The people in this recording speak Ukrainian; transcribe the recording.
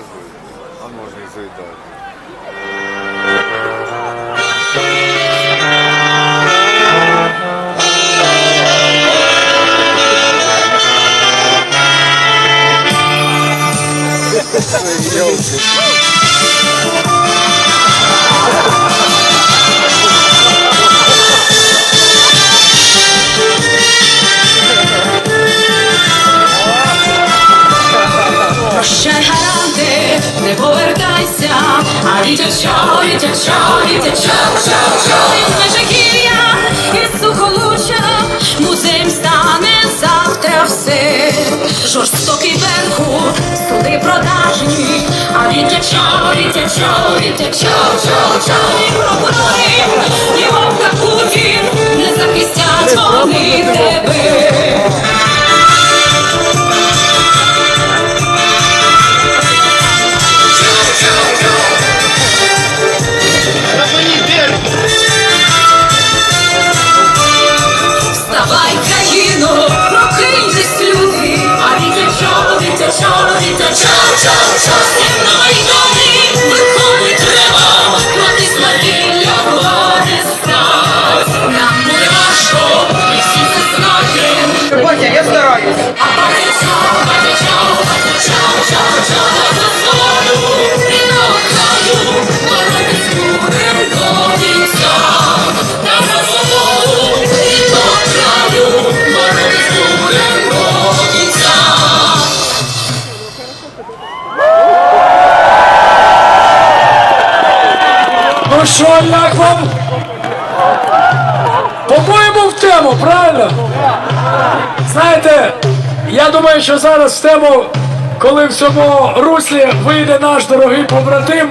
показують, а можна і заїдати. Прощай, не повертайся, а дітячо, дітячо, дітячо, чо, чо, із межигір'я, із сухолуччя, музеєм стане завтра все. Жорстокий верху, суди продажні, а дітячо, дітячо, дітячо, чо, чо, і прокурори, і вовка Путін, не захистять вони тебе. Боротись будем до кінця. Ну що, як вам? По-моєму, в тему, правильно? Знаєте, я думаю, що зараз в тему, коли в цьому руслі вийде наш дорогий побратим